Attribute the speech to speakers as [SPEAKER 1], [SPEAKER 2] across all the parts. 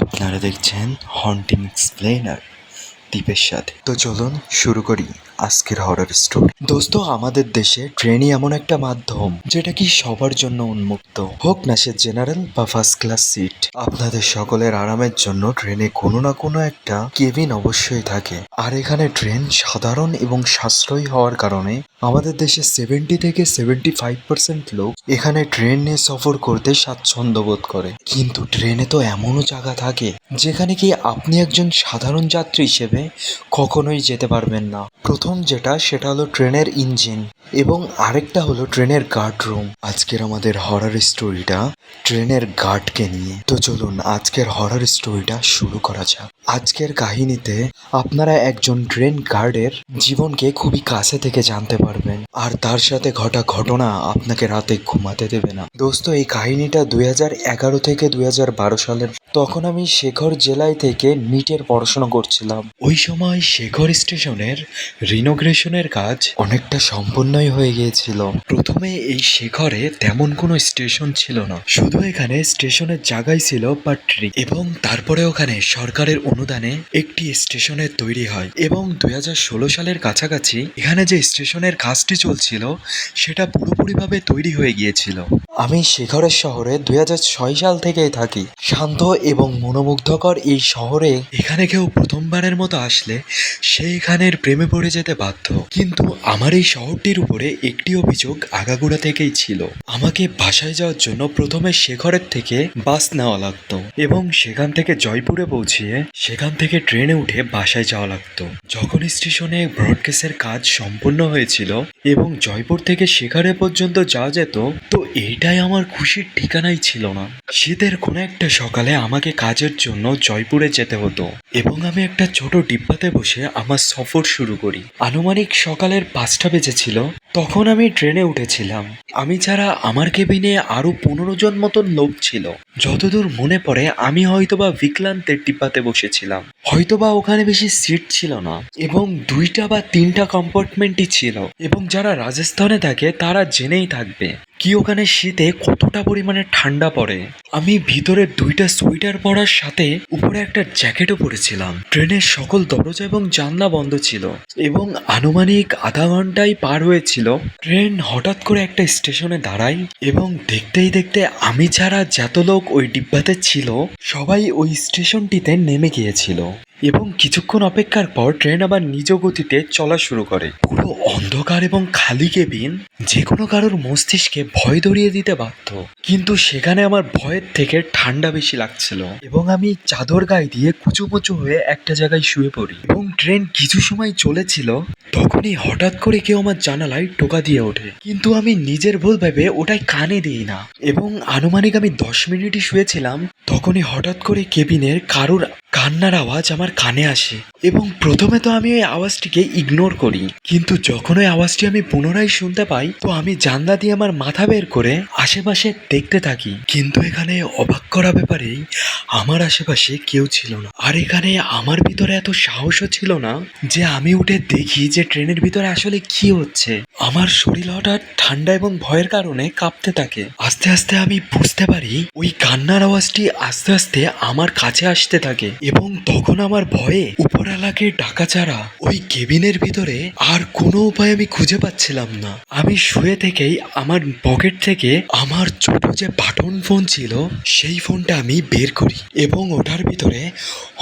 [SPEAKER 1] আপনারা দেখছেন haunting explainer দ্বীপের সাথে। তো চলুন শুরু করি। আজকের হরর স্টোরি দোস্ত, আমাদের দেশে ট্রেনই এমন একটা মাধ্যম যেটা কি সবার জন্য উন্মুক্ত। হোক না সে জেনারেল বা ফার্স্ট ক্লাস সিট আপনাদের সকলের আরামের জন্য ট্রেনে কোনো না কোনো একটা কেবিন অবশ্যই থাকে। আর এখানে ট্রেন সাধারণ এবং সাশ্রয়ী হওয়ার কারণে আমাদের দেশে সেভেন্টি থেকে সেভেন্টি ফাইভ পার্সেন্ট লোক এখানে ট্রেন নিয়ে সফর করতে স্বাচ্ছন্দ্য বোধ করে। কিন্তু ট্রেনে তো এমনও জায়গা থাকে যেখানে কি আপনি একজন সাধারণ যাত্রী হিসেবে কখনোই যেতে পারবেন না। প্রথম যেটা, সেটা হলো ট্রেনের ইঞ্জিন এবং আরেকটা হলো ট্রেনের গার্ড রুম আজকের আমাদের হরার স্টোরিটা ট্রেনের গার্ডকে নিয়ে। তো চলুন, আজকের হরার স্টোরিটা শুরু করা যাক। আজকের কাহিনীতে আপনারা একজন ট্রেন গার্ডের জীবনকে খুবই কাছে থেকে জানতে পারবেন। আর তার সাথে ঘটা ঘটনা আপনাকে রাতে ঘুমাতে দেবে না। দোস্ত, এই কাহিনীটা দুই এগারো থেকে দুই সালের। তখন আমি শেখর জেলায় থেকে নিটের পড়াশোনা করছিলাম। ওই সময় শেখর স্টেশনের রিনোগ্রেশনের কাজ অনেকটা সম্পূর্ণই হয়ে গিয়েছিল। প্রথমে এই শেখরে তেমন কোনো স্টেশন ছিল না। শুধু এখানে স্টেশনের জায়গায় ছিল পাট্রি এবং তারপরে ওখানে সরকারের অনুদানে একটি স্টেশনের তৈরি হয় এবং দুই হাজার ষোলো সালের কাছাকাছি এখানে যে স্টেশনের কাজটি চলছিল, সেটা পুরোপুরিভাবে তৈরি হয়ে গিয়েছিল। আমি শেখরের শহরে দুই হাজার ছয় সাল থেকেই থাকি। শান্ত এবং মনোমুগ্ধকর এই শহরে এখানে কেউ প্রথমবারের মতো আসলে, সে এখানের প্রেমে পড়ে যেতে বাধ্য। কিন্তু আমার এই শহরটির উপরে একটি অভিযোগ আগাগোড়া থেকেই ছিল। আমাকে বাসায় যাওয়ার জন্য প্রথমে শেখরের থেকে বাস নেওয়া লাগতো এবং সেখান থেকে জয়পুরে পৌঁছিয়ে সেখান থেকে ট্রেনে উঠে বাসায় যাওয়া লাগতো। যখন স্টেশনে ব্রডকাস্টের কাজ সম্পূর্ণ হয়েছিল এবং জয়পুর থেকে শেখারে পর্যন্ত যাওয়া যেত, তো এইটাই আমার খুশির ঠিকানাই ছিল না। শীতের কোনো একটা সকালে আমাকে কাজের জন্য জয়পুরে যেতে হতো এবং আমি একটা ছোট ডিব্বাতে বসে আমার সফর শুরু করি। আনুমানিক সকালের পাঁচটা বেজেছিল, তখন আমি ট্রেনে উঠেছিলাম। আমি ছাড়া আমার কেবিনে আরও পনেরো জন মতন লোক ছিল, যতদূর মনে পড়ে আমি হয়তোবা বিক্লান্তের ডিব্বাতে বসেছিলাম। হয়তোবা ওখানে বেশি সিট ছিল না, এবং দুইটা বা তিনটা কম্পার্টমেন্টই ছিল, এবং যারা রাজস্থানে থাকে তারা জেনেই থাকবে কি ওখানে শীতে কতটা পরিমাণে ঠান্ডা পড়ে। আমি ভিতরে দুইটা সোয়েটার পরার সাথে উপরে একটা জ্যাকেটও পরেছিলাম। ট্রেনের সকল দরজা এবং জানলা বন্ধ ছিল, এবং আনুমানিক আধা ঘন্টাই পার হয়েছিল। ট্রেন হঠাৎ করে একটা স্টেশনে দাঁড়াই এবং দেখতেই দেখতে আমি ছাড়া যত লোক ওই ডিব্বাতে ছিল, সবাই ওই স্টেশনটিতে নেমে গিয়েছিল। এবং কিছুক্ষণ অপেক্ষার পর ট্রেন আবার নিজ গতিতে চলা শুরু করে। পুরো অন্ধকার এবং খালি কেবিন, যে কোনো কারোর মস্তিষ্কে ভয় ধরিয়ে দিতে বাধ্য। কিন্তু সেখানে আমার ভয়ের থেকে ঠান্ডা বেশি লাগছিল এবং আমি চাদর গায়ে দিয়ে কুচুমুচু হয়ে একটা জায়গায় শুয়ে পড়ি। এবং ট্রেন কিছু সময় চলেছিল, তখনই হঠাৎ করে কেউ আমার জানালায় টোকা দিয়ে ওঠে। কিন্তু আমি নিজের ভুল ভেবে ওটাই কানে দিই না। এবং আনুমানিক আমি দশ মিনিটই শুয়েছিলাম, তখনই হঠাৎ করে কেবিনের কারোর কান্নার আওয়াজ আমার কানে আসে। এবং প্রথমে তো আমি ওই আওয়াজটিকে ইগনোর করি। কিন্তু যখন ওই আওয়াজটি আমি পুনরায় শুনতে পাই, তো আমি জানলা দিয়ে আমার মাথা বের করে আশেপাশে দেখতে থাকি। কিন্তু এখানে অবাক করা ব্যাপারেই আমার আশেপাশে কেউ ছিল না। আর এখানে আমার ভিতরে এত সাহসও ছিল না যে আমি উঠে দেখি যে ট্রেনের ভিতরে আসলে কি হচ্ছে। আমার শরীর হঠাৎ ঠান্ডা এবং ভয়ের কারণে কাঁপতে থাকে। আস্তে আস্তে আমি বুঝতে পারি, ওই কান্নার আওয়াজটি আস্তে আস্তে আমার কাছে আসতে থাকে এবং তখন আমার ভয়ে উপরালাকে ডাকা ছাড়া ওই কেবিনের ভিতরে আর কোনো উপায় আমি খুঁজে পাচ্ছিলাম না। আমি শুয়ে থেকেই আমার পকেট থেকে আমার ছোট যে বাটন ফোন ছিল, সেই ফোনটা আমি বের করি এবং ওটার ভিতরে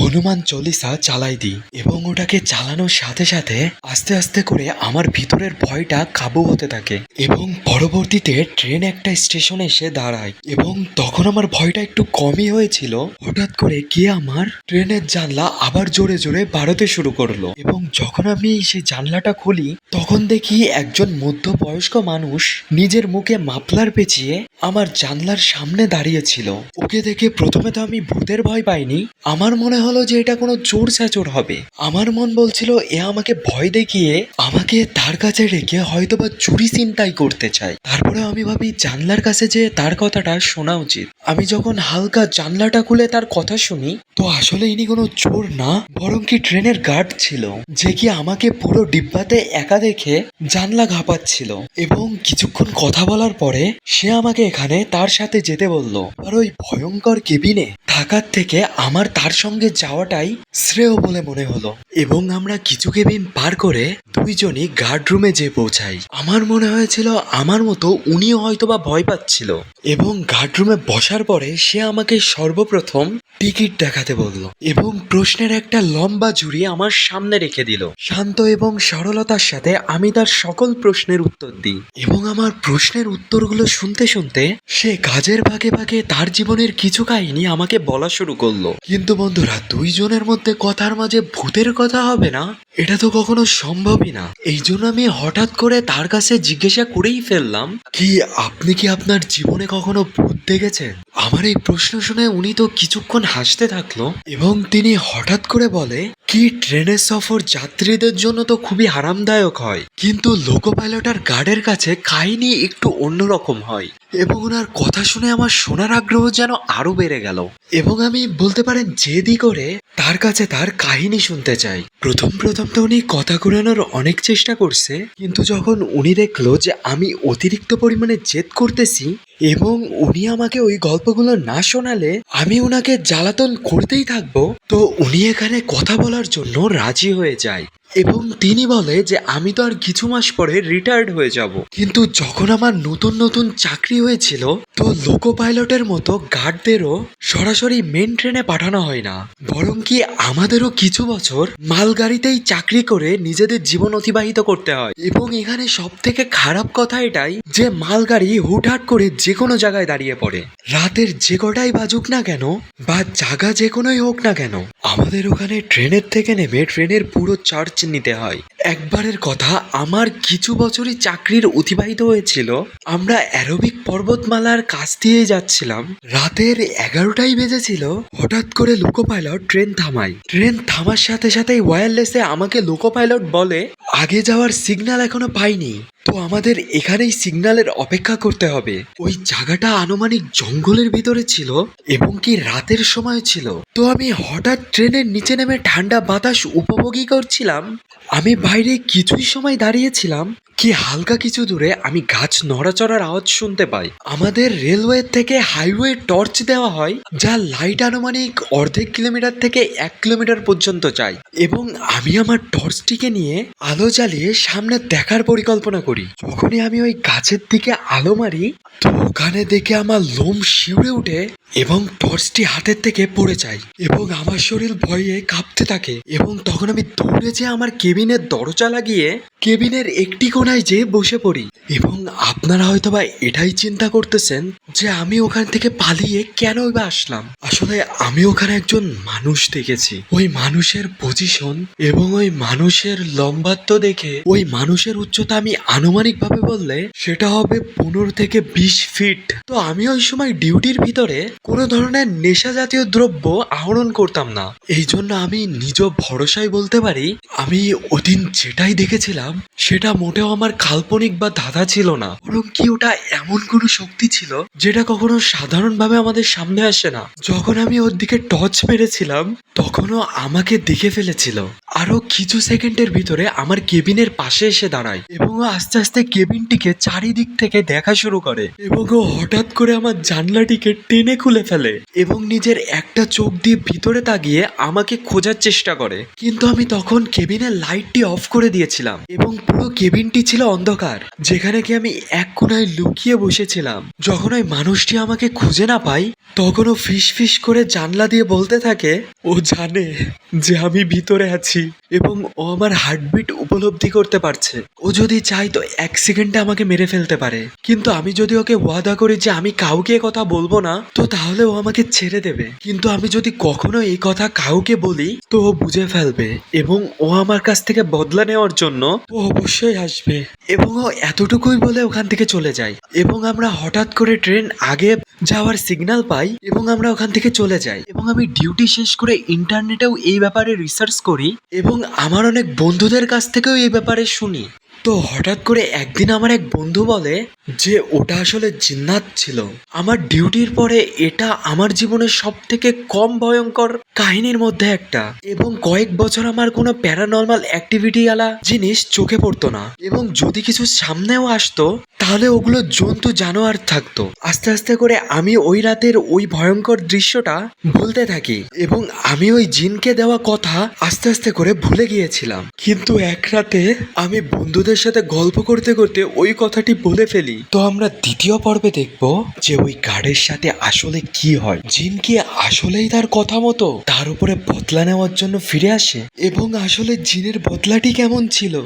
[SPEAKER 1] হনুমান চল্লিশা চালাই দিই এবং ওটাকে চালানোর সাথে সাথে আস্তে আস্তে করে আমার ভিতরের ভয়টা কাবু হতে থাকে। এবং পরবর্তীতে ট্রেন একটা স্টেশনে এসে দাঁড়ায় এবং তখন আমার ভয়টা একটু কমই হয়েছিল। হঠাৎ করে কে আমার ট্রেনের জানলা আবার জোরে জোরে বাড়তে শুরু করল এবং যখন আমি সেই জানলাটা খুলি, তখন দেখি একজন মধ্যবয়স্ক মানুষ নিজের মুখে মাফলার পেঁচিয়ে আমার জানলার সামনে দাঁড়িয়েছিল। ওকে দেখে প্রথমে তো আমি ভূতের ভয় পাইনি। আমার মনে হলো যে এটা কোনো চোর চাচোর হবে। আমার মন বলছিল, এ আমাকে ভয় দেখিয়ে আমাকে তার কাছে রেখে হয়তো বা চুরি চিন্তাই করতে চায়। তারপরে আমি ভাবি, জানলার কাছে যে তার কথাটা শোনা উচিত। আমি যখন হালকা জানলাটা খুলে তার কথা শুনি, তো আসলে ইনি কোনো চোর না, বরং কি ট্রেনের গার্ড ছিল, যে কি আমাকে পুরো ডিব্বাতে একা দেখে জানলা ঘাপাচ্ছিল। এবং কিছুক্ষণ কথা বলার পরে সে আমাকে এখানে তার সাথে যেতে বলল। আর ওই ভয়ঙ্কর কেবিনে থাকার থেকে আমার তার সঙ্গে যাওয়াটাই শ্রেয় বলে মনে হলো। এবং আমরা কিছু কেবিন পার করে দুইজনই গার্ড রুমে যেয়ে পৌঁছাই। আমার মনে হয়েছিল, আমার মতো উনিও হয়তো বা ভয় পাচ্ছিল। এবং গার্ড রুমে বসার পরে সে আমাকে সর্বপ্রথম টিকিট দেখাতে বলল এবং প্রশ্নের একটা লম্বা জুড়ি আমার সামনে রেখে দিল। শান্ত এবং সরলতার সাথে আমি তার সকল প্রশ্নের উত্তর দিই। এবং আমার প্রশ্নের উত্তরগুলো শুনতে শুনতে সে কাজের ভাগে ভাগে তার জীবনের কিছু কাহিনী আমাকে বলা শুরু করল। কিন্তু বন্ধুরা দুইজনের মধ্যে কথার মাঝে ভূতের কথা হবে না? এটা তো কখনো সম্ভবই না। এই জন্য আমি হঠাৎ করে তার কাছে জিজ্ঞাসা করেই ফেললাম, কি আপনি কি আপনার জীবনে কখনো ভূত দেখেছেন? আমার এই প্রশ্ন শুনে উনি তো কিছুক্ষণ হাসতে থাকল এবং তিনি হঠাৎ করে বলে, কি ট্রেনের সফর যাত্রীদের জন্য তো খুবই আরামদায়ক হয়, কিন্তু লোকো পাইলট আর গার্ডের কাছে কাহিনী একটু অন্যরকম হয়। এবং ওনার কথা শুনে আমার শোনার আগ্রহ যেন আরও বেড়ে গেল। এবং আমি বলতে পারেন জেদি করে তার কাছে তার কাহিনী শুনতে চাই। প্রথম প্রথম তো উনি কথা ঘুরানোর অনেক চেষ্টা করছে, কিন্তু যখন উনি দেখল যে আমি অতিরিক্ত পরিমাণে জেদ করতেছি এবং উনি আমাকে ওই গল্পগুলো না শোনালে আমি ওনাকে জ্বালাতন করতেই থাকব। তো উনি এখানে কথা বলার জন্য রাজি হয়ে যায়। এবং তিনি বলে যে, আমি তো আর কিছু মাস পরে রিটায়ার্ড হয়ে যাব। কিন্তু যখন আমার নতুন নতুন চাকরি হয়েছিল, তো লোকো পাইলটের মতো গার্ডদেরও সরাসরি মেন ট্রেনে পাঠানো হয় না। বরং কি আমাদেরও কিছু বছর মালগাড়িতেই চাকরি করে নিজেদের জীবন অতিবাহিত করতে হয়। এবং এখানে সব থেকে খারাপ কথা এটাই যে, মালগাড়ি হুটহাট করে যে কোনো জায়গায় দাঁড়িয়ে পড়ে। রাতের যে কটাই বাজুক না কেন, বা জায়গা যে কোনোই হোক না কেন, আমাদের ওখানে ট্রেনের থেকে নেমে ট্রেনের পুরো চার্জ নিতে হয়। একবারের কথা, আমার কিছু বছরই চাকরির অতিবাহিত হয়েছিল। আমরা অ্যারোবিক পর্বতমালার কাছ দিয়ে যাচ্ছিলাম। রাতের এগারোটাই বেজেছিল। হঠাৎ করে লোকো পাইলট ট্রেন থামাই ট্রেন থামার সাথে সাথেই ওয়্যারলেসে আমাকে লোকো পাইলট বলে, আগে যাওয়ার সিগন্যাল এখনও পাইনি। তো আমাদের এখানেই সিগন্যালের অপেক্ষা করতে হবে। ওই জায়গাটা আনুমানিক জঙ্গলের ভিতরে ছিল এবং কি রাতের সময় ছিল। তো আমি হঠাৎ ট্রেনের নিচে নেমে ঠান্ডা বাতাস উপভোগই করছিলাম। আমি বাইরে কিছুই সময় দাঁড়িয়েছিলাম, কি হালকা কিছু দূরে আমি গাছ নড়াচড়ার আওয়াজ শুনতে পাই। আমাদের রেলওয়ে থেকে হাইওয়ে টর্চ দেওয়া হয়, যা লাইট আনুমানিক অর্ধেক কিলোমিটার থেকে এক কিলোমিটার পর্যন্ত যায়। এবং আমি আমার টর্চটিকে নিয়ে আলো জ্বালিয়ে সামনে দেখার পরিকল্পনা করি। যখনই আমি ওই গাছের দিকে আলো মারি তো ওখানে দেখে আমার লোম শিউরে ওঠে এবং টর্চটি হাতের থেকে পড়ে যায় এবং আমার শরীর ভয়ে কাঁপতে থাকে এবং তখন আমি দৌড়ে যেয়ে আমার কেবিনের দরজা লাগিয়ে কেবিনের একটি কোনায় যেয়ে বসে পড়ি। এবং আপনারা হয়তো বা এটাই চিন্তা করতেছেন যে আমি ওখান থেকে পালিয়ে কেনই বা আসলাম। আসলে আমি ওখানে একজন মানুষ দেখেছি। ওই মানুষের পজিশন এবং ওই মানুষের লম্বাত্ব দেখে ওই মানুষের উচ্চতা আমি আনুমানিক ভাবে বললে সেটা হবে পনেরো থেকে বিশ ফিট তো আমি ওই সময় ডিউটির ভিতরে কোনো ধরনের নেশা জাতীয় দ্রব্য আহরণ করতাম না। এই জন্য আমি নিজ ভরসায় বলতে পারি, আমি ওদিন যেটাই দেখেছিলাম, সেটা মোটেও আমার কাল্পনিক বা ধাঁধা ছিল না। বরং কি ওটা এমন কোনো শক্তি ছিল যেটা কখনো সাধারণভাবে আমাদের সামনে আসে না? যখন আমি ওর দিকে টর্চ মেরেছিলাম, তখনও আমাকে দেখে ফেলেছিল। আরও কিছু সেকেন্ডের ভিতরে আমার কেবিনের পাশে এসে দাঁড়ায় এবং আস্তে আস্তে কেবিনটিকে চারিদিক থেকে দেখা শুরু করে এবং ও হঠাৎ করে আমার জানলাটিকে টেনে খুলে ফেলে। এবং নিজের একটা চোখ দিয়ে ভিতরে তাকিয়ে আমাকে খোঁজার চেষ্টা করে। কিন্তু আমি তখন কেবিনের লাইটটি অফ করে দিয়েছিলাম এবং পুরো কেবিনটি ছিল অন্ধকার, যেখানে কি আমি এক কোনায় লুকিয়ে বসেছিলাম। যখন ওই মানুষটি আমাকে খুঁজে না পাই তখন ও ফিস ফিস করে জানলা দিয়ে বলতে থাকে, ও জানে যে আমি ভিতরে আছি এবং ও আমার হার্টবিট উপলব্ধি করতে পারছে। ও যদি চাই তো এক সেকেন্ডে আমাকে মেরে ফেলতে পারে। কিন্তু আমি যদি ওকে ওয়াদা করি যে আমি কাউকে কথা বলব না, তো তাহলে ও আমাকে ছেড়ে দেবে। কিন্তু আমি যদি কখনো এই কথা কাউকে বলি, তো ও বুঝে ফেলবে এবং ও আমার কাছ থেকে বদলা নেওয়ার জন্য ও অবশ্যই আসবে এবং ও এতটুকুই বলে ওখান থেকে চলে যায়। এবং আমরা হঠাৎ করে ট্রেন আগে যাওয়ার সিগন্যাল পাই এবং আমরা ওখান থেকে চলে যাই। এবং আমি ডিউটি শেষ করে ইন্টারনেটেও এই ব্যাপারে রিসার্চ করি এবং আমার অনেক বন্ধুদের কাছ থেকেও এই ব্যাপারে শুনি। তো হঠাৎ করে একদিন আমার এক বন্ধু বলে যে ওটা আসলে জিন্নাত ছিল। আমার ডিউটির পরে এটা আমার জীবনের সব থেকে কম ভয়ঙ্কর কাহিনীর মধ্যে একটা। এবং কয়েক বছর আমার কোনো প্যারানর্মাল অ্যাক্টিভিটি আলা জিনিস চোখে পড়তো না। এবং যদি কিছু সামনেও আসতো, তাহলে ওগুলো জন্তু জানোয়ার থাকতো। আস্তে আস্তে করে আমি ওই রাতের ওই ভয়ঙ্কর দৃশ্যটা বলতে থাকি। এবং আমি ওই জিনকে দেওয়া কথা আস্তে আস্তে করে ভুলে গিয়েছিলাম। কিন্তু এক রাতে আমি বন্ধুদের সাথে গল্প করতে করতে ওই কথাটি বলে ফেলি। তো আমরা দ্বিতীয় পর্বে দেখব যে ওই গার্ডের সাথে আসলে কি হয়। জিন কি আসলেই তার কথা মতো? তার উপরে বদলা নেওয়ার জন্য ফিরে আসে? এবং আসলে জিনের বদলাটি কেমন ছিল?